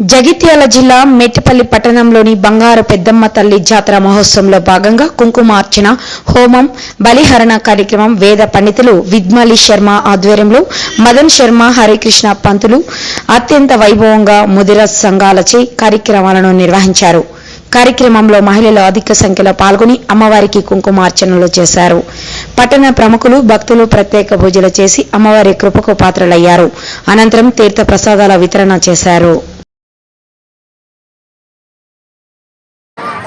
జగిత్యాల జిల్లా మెట్టిపల్లి పట్టణంలోని బంగారు పెద్దమ్మ తల్లి జాతర మహోత్సవంలో భాగంగా కుంకుమార్చన హోమం బలిహరణ కార్యక్రమం వేద పండితులు విద్మలి శర్మ ఆధ్వర్యంలో మదన్ శర్మ హరికృష్ణ పంతులు అత్యంత వైభవంగా ముదిర సంఘాలచే కార్యక్రమాలను నిర్వహించారు. కార్యక్రమంలో మహిళలు అధిక సంఖ్యలో పాల్గొని అమ్మవారికి కుంకుమార్చనలు చేశారు. పట్టణ ప్రముఖులు భక్తులు ప్రత్యేక పూజలు చేసి అమ్మవారి కృపకు పాత్రలయ్యారు. అనంతరం తీర్థ ప్రసాదాల వితరణ చేశారు.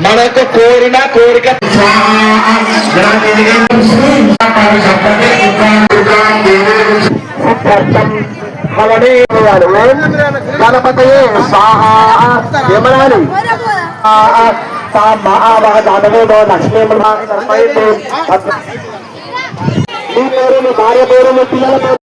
మనకు కోరిన కోరిక గణపతయే స్వాహ యమనాలి మహావహ లక్ష్మీ మీ పేరు మీ భార్య పేరు మీ పిల్లల పేరు